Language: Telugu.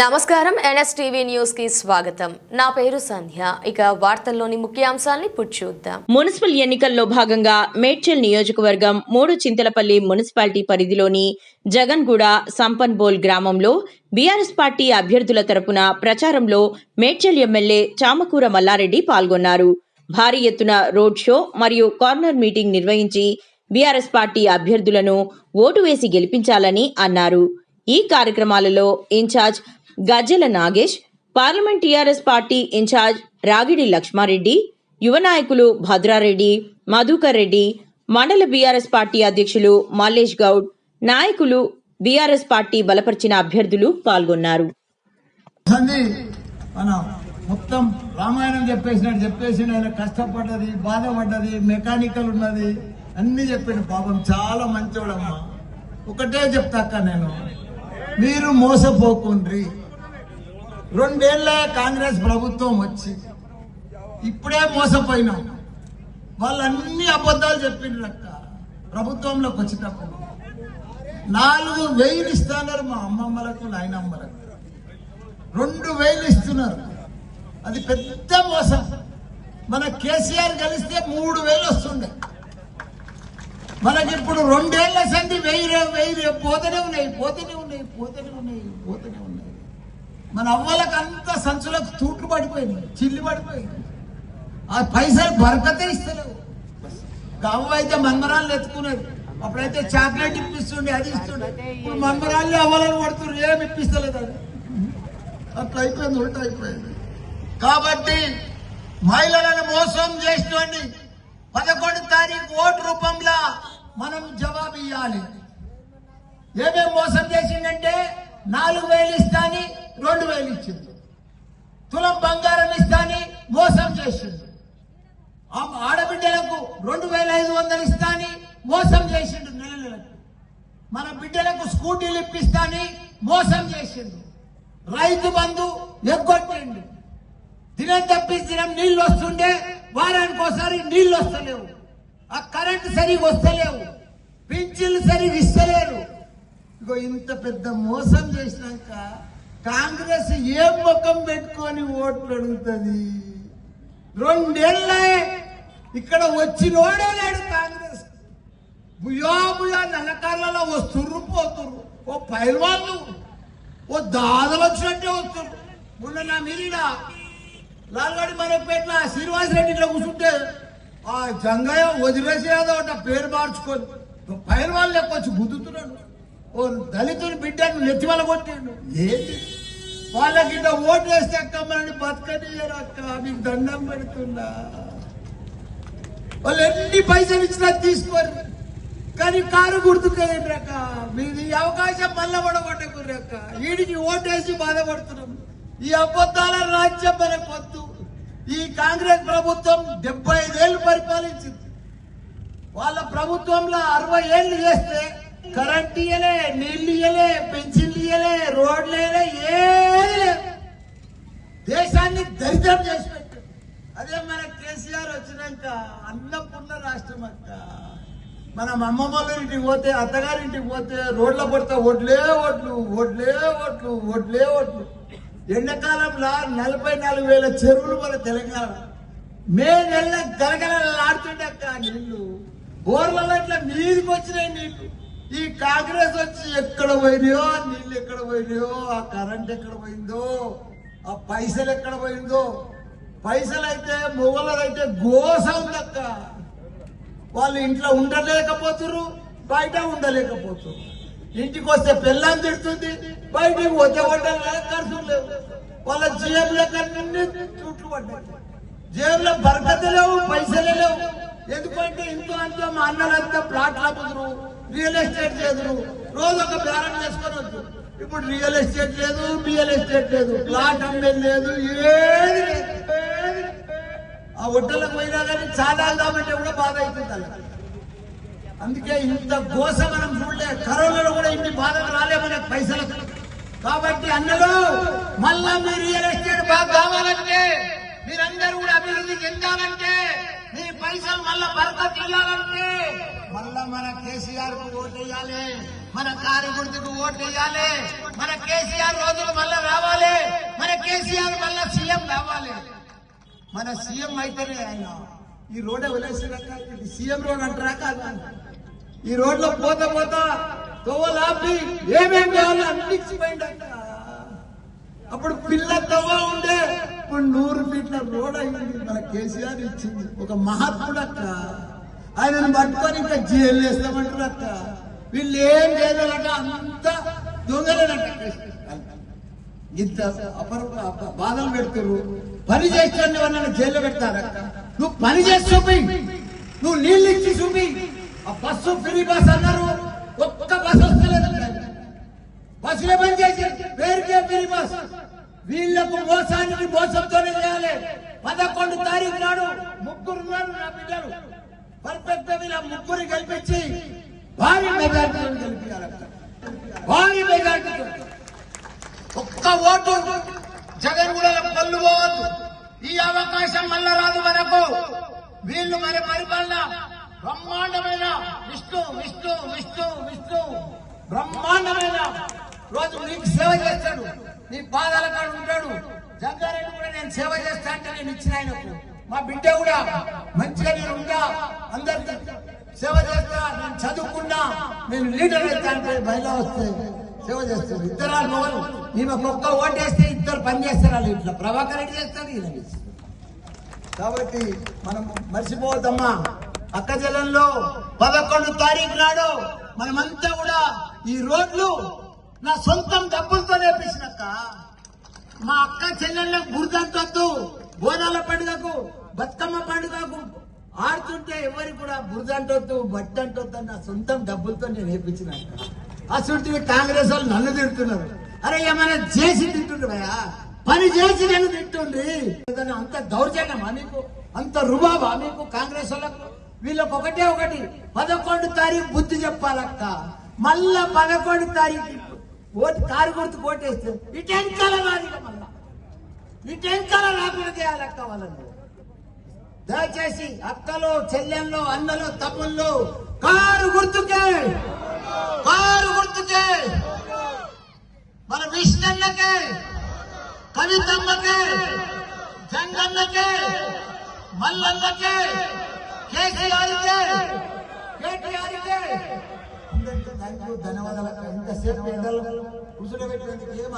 నమస్కారం. ఎన్ఎస్టీవీ న్యూస్కి స్వాగతం. నా పేరు సంధ్య. ఇక వార్తల్లోని ముఖ్యాంశాల్ని చూద్దాం. మున్సిపల్ ఎన్నికల్లో భాగంగా మేడ్చల్ నియోజకవర్గం మూడు చింతలపల్లి మున్సిపాలిటీ పరిధిలోని జగన్గూడ సంపన్బోల్ గ్రామంలో బీఆర్ఎస్ పార్టీ అభ్యర్థుల తరపున ప్రచారంలో మేడ్చల్ ఎమ్మెల్యే చామకూర మల్లారెడ్డి పాల్గొన్నారు. భారీ ఎత్తున రోడ్ షో మరియు కార్నర్ మీటింగ్ నిర్వహించి బీఆర్ఎస్ పార్టీ అభ్యర్థులను ఓటు వేసి గెలిపించాలని అన్నారు. ఈ కార్యక్రమాలలో incharge Gajjala Nagesh parliament TRS party incharge Ragidi Lakshmareddy యువ నాయకులు భద్రారెడ్డి మధుకర్ రెడ్డి మండల బీఆర్ఎస్ పార్టీ అధ్యక్షులు మల్లేష్ గౌడ్ నాయకులు బీఆర్ఎస్ పార్టీ బలపరిచిన అభ్యర్థులు పాల్గొన్నారు. మొత్తం రామాయణం చెప్పేసినట్టు చెప్పేసి ఆయన కష్టపడ్డది బాధపడ్డది మెకానికల్ ఉన్నది అన్ని చెప్పిండు పాపం చాలా మంచోడమ్మా. ఒకటే చెప్తాక నేను. మీరు మోసపోకుండ్రి. రెండేళ్ళ కాంగ్రెస్ ప్రభుత్వం వచ్చి ఇప్పుడే మోసపోయినాం. వాళ్ళన్ని అబద్ధాలు చెప్పిండ్రు ప్రభుత్వంలోకి వచ్చేటప్పుడు నాలుగు వేలు ఇస్తున్నారు మా అమ్మమ్మలకు నాయనమ్మలకు. రెండు వేలు ఇస్తున్నారు. అది పెద్ద మోసం. మన కేసీఆర్ కలిస్తే మూడు వేలు వస్తుండే. మనకి ఇప్పుడు రెండేళ్ళ సంధి వెయ్యి రే- వెయ్యి ఉన్నాయి పోతూనే ఉన్నాయి పోతూనే ఉన్నాయి పోతూనే ఉన్నాయి మన అవ్వలకు అంత సంచులకు తూట్లు పడిపోయినాయి చిల్లు పడిపోయింది. ఆ పైసలు బరకతే ఇస్తలేవు. గవ్వ అయితే మన్మరాళ్ళు ఎత్తుకునేది. అప్పుడైతే చాక్లెట్ ఇప్పిస్తుండే అది ఇస్తుండే. ఇప్పుడు మన్మరాళ్ళు అవ్వాలని పడుతున్నారు ఏమి ఇప్పిస్తలేదు అది. అట్లా అయిపోయింది ఉల్టా అయిపోయింది. కాబట్టి మహిళలను మోసం చేసినోడిని పదకొండు తారీఖు ఓటు రూపంలో మనం జవాబు ఇవ్వాలి ఏమేమి మోసం చేసిందంటే నాలుగు వేలు ఇస్తాని రెండు వేలు ఇచ్చింది. తులం బంగారం ఇస్తాని మోసం చేసిండు ఆడబిడ్డలకు రెండు వేల ఐదు వందలు ఇస్తాని మోసం చేసిండు నెల నెలకు. మన బిడ్డలకు స్కూటీలు ఇప్పిస్తాని మోసం చేసిండు. రైతు బంధు ఎగ్గొట్టిండు. దినం తప్పి దినం నీళ్ళు వస్తుండే వారానికి ఒకసారి నీళ్ళు వస్తలేవు. ఆ కరెంటు సరిగా వస్తలేవు. పింఛన్లు సరిగా ఇస్తలేరు. ఇగో ఇంత పెద్ద మోసం చేసినాక కాంగ్రెస్ ఏ ముఖం పెట్టుకొని ఓట్లు అడుగుతుంది? రెండేళ్ళే ఇక్కడ వచ్చినోడే లేడు కాంగ్రెస్. బుయా బుయా నల్లకార్లలో వస్తుర్రు పోతుర్రు ఓ పైల్వాళ్ళు ఓ దాదలు వచ్చినట్టే వస్తుర్రు. మొన్న నా మీరిడ లాల్గడి మరపేట్ల శ్రీనివాస్ రెడ్డి ఇట్లా కూర్చుంటే ఆ జంగయ్య వదిలేసేదో పేరు మార్చుకొని పైల్వాళ్ళు లెక్క వచ్చి గుద్దుతున్నాడు. ఓ దళితుని బిడ్డను నెత్తి కొట్టిండు. ఏంటి? వాళ్ళకి ఇట్లా ఓటు వేస్తే అక్క మనని బతకనియరు అక్క. మీకు దండం పెడుతున్నా. వాళ్ళు ఎన్ని పైసలు ఇచ్చినా తీసుకోరు. కానీ కారు గుర్తుకేయండి మీది ఈ అవకాశం మళ్ళా పడగొట్టకుర్రక్క వీడికి ఓటేసి బాధపడుతున్నాం. ఈ అబద్ధాల రాజ్యం మనకు వద్దు. ఈ కాంగ్రెస్ ప్రభుత్వం డెబ్బై ఐదేళ్ళు పరిపాలించింది. వాళ్ళ ప్రభుత్వంలో అరవై ఏళ్ళు చేస్తే కరెంట్ ఇయ్యలే నీళ్ళు ఇయ్యలే పెన్షన్లు ఇయ్యలే రోడ్లు ఇయ్యలే ఏది లేదు దేశాన్ని దరిద్రం చేసి పెట్టారు. అదే మన కేసీఆర్ వచ్చినాక అన్నపూర్ణ రాష్ట్రం అక్క. మనం అమ్మమ్మ వాళ్ళ ఇంటికి పోతే అత్తగారింటికి పోతే రోడ్ల పడితే ఓట్లే ఓట్లు ఓట్లే ఓట్లు ఓట్లే ఓట్లు. ఎండాకాలంలో నలభై నాలుగు వేల చెరువులు మన తెలంగాణ. మే నెల గలగలలాడుతుండే అక్క నీళ్ళు బోర్లలో ఇట్లా మీదికి వచ్చినాయి నీళ్ళు ఈ కాంగ్రెస్ వచ్చి ఎక్కడ పోయినాయో ఆ ఎక్కడ పోయినాయో ఆ కరెంట్ ఎక్కడ పోయిందో ఆ పైసలు ఎక్కడ పోయిందో పైసలు అయితే మొగలదైతే గోస ఉందక్క. వాళ్ళు ఇంట్లో ఉండలేకపోతురు బయట ఉండలేకపోతురు ఇంటికి వస్తే పెళ్ళాం తిడుతుంది బయటికి వచ్చే వంటలు ఖర్చులు లేవు. వాళ్ళ జేబులో కన్నీ చుట్లు పడ్డాయి. జేబులో బరకత లేవు పైసలే లేవు. ఎందుకంటే ఇంట్లో అంతో మా అన్నలంతా ప్లాట్లు అమ్ముతురు రియల్ ఎస్టేట్ చేదురు రోజు ఒక బేరం చేసుకొని వచ్చు ఇప్పుడు రియల్ ఎస్టేట్ లేదు రియల్ ఎస్టేట్ లేదు. ప్లాట్ అమ్మేది లేదు ఏది ఆ ఒడ్డలకు పోయినా కానీ చాలా కూడా బాధ అవుతుంది అలా. అందుకే ఇంత గోస మనం చూడలే. కరోనాలో కూడా ఇన్ని బాధలు రాలే మనకు పైసలకు. కాబట్టి అన్నలు మళ్ళా మీ రియల్ ఎస్టేట్ బాగా కావాలంటే మీరందరూ కూడా అభివృద్ధి చెందాలంటే పైసలు మళ్ళా బరకత్ ఇవ్వాలంటే మళ్ళా మన కేసీఆర్కు ఓటు వేయాలి. మన కారు గుర్తుకు ఓటు వేయాలి. మన కేసీఆర్ రోజులు మళ్ళా రావాలి. మన కేసీఆర్ మళ్ళా సీఎం కావాలి మన సీఎం అయితేనే ఆయన. ఈ రోడ్ వదిలేసినాక ఇది సీఎం రోడ్ అంటారా కాదు ఈ రోడ్లో పోతా పోతా తోవలాపి ఏమేం కావాలో అన్నిచ్చిపోయిందక్క అప్పుడు పిల్ల తవ్వ ఉండే. ఇప్పుడు నూరు ఫీట్ల రోడ్ అయింది. మన కేసీఆర్ ఇచ్చింది. ఒక మహాత్ముడు అక్క. ఆయనను పట్టుకొని ఇంకా జైలు వేస్తామంటారు అక్క. వీళ్ళు ఏం చేయలేదంట. అంత దొంగలేనంట ఇంత అపర బాధలు పెడుతున్నారు పని చేస్తాను వాళ్ళని జైల్లో పెడతారక్క నువ్వు పని చేసి చూపి. నువ్వు నీళ్ళు ఇచ్చి చూపి. ఆ బస్సు ఫ్రీ బస్ అన్నారు. ఒక్క బస్ వస్తలేదు. బస్సులే బంద్ చేశారు పేరుకే ఫ్రీ బస్. వీళ్ళకు మోసానికి మోసంతోనే చేయాలి. పదకొండు తారీఖు నాడు ముగ్గురు నా బిడ్డలు. పర్ఫెక్ట్ వీళ్ళ ముగ్గురు గెలిపించి భారీ మెజార్టీతో గెలిపించాలక్క భారీ మెజార్టీతో ఒక్క ఓటు జగన్ కూడా పళ్ళు పోవద్దు. ఈ అవకాశం మళ్ళా రాదు మనకు. వీళ్ళు మరి పరిపాలన బ్రహ్మాండమైన విష్ణు విష్ణు విష్ణు విష్ణు. బ్రహ్మాండమైన రోజు నీకు సేవ చేస్తాడు. నీ బాధల కాడు ఉంటాడు. జగ్గారెడ్డి కూడా నేను సేవ చేస్తా అంటే నేను ఇచ్చిన ఆయనకు. మా బిడ్డ కూడా మంచిగా నేను ఉందా అందరికి సేవ చేస్తా నేను చదువుకున్నా. నేను లీడర్ అయితే అంటే బయట వస్తే సేవ చేస్తారు ఇద్దరు మొగలు ఈమె ఒక్క ఓటేస్తే ఇద్దరు పని చేస్తారు వాళ్ళు ఇట్లా. ప్రభాకర్ రెడ్డి చేస్తారు ఈయన కాబట్టి మనం మర్చిపోవద్దమ్మా. అక్క జిల్లలో పదకొండు తారీఖు నాడు మనమంతా కూడా ఈ రోడ్లు నా సొంతం డబ్బులతో నేర్పించినక్క మా అక్క చెల్లెళ్ళకు బురదంటొద్దు బోనాల పండుగకు బతుకమ్మ పండుగకు ఆడుతుంటే ఎవరికి కూడా బురదంటొద్దు బట్ట అంటొద్దు నా సొంతం డబ్బులతో నేను నేర్పించినక్క అసలు కాంగ్రెస్ వాళ్ళు నన్ను తిడుతున్నారు. అరే ఏమైనా చేసి తింటుండ్రయా పని చేసి నేను తింటుండ్రి ఏదైనా అంత దౌర్జన్యమా మీకు అంత రుబాబా మీకు కాంగ్రెస్ వాళ్ళకు? వీళ్ళకి ఒకటే ఒకటి పదకొండు తారీఖు బుద్ధి చెప్పాలక్క. మళ్ళా పదకొండు తారీఖు ఓటు కారు గుర్తు కోటేస్తే ఇటెంకాల రాదు ఇక మళ్ళా ఇటెంకాల రాకుండా చేయాలక్క వాళ్ళని? దయచేసి అక్కలు చెల్లెళ్ళు అన్నలు తమ్ముళ్ళు కారు గుర్తుకే! కారు గుర్తుకే! మన విష్ణన్నకే! కవితమ్మకే! జంగన్నకే! మల్లన్నకే! కేసీఆర్కే! కేటీఆర్కే! అందరికీ థ్యాంక్ యూ ధన్యవాదాలు. అక్క ఇంతసేపు ఎండలు కూర్చుండబెట్టినందుకు ఏం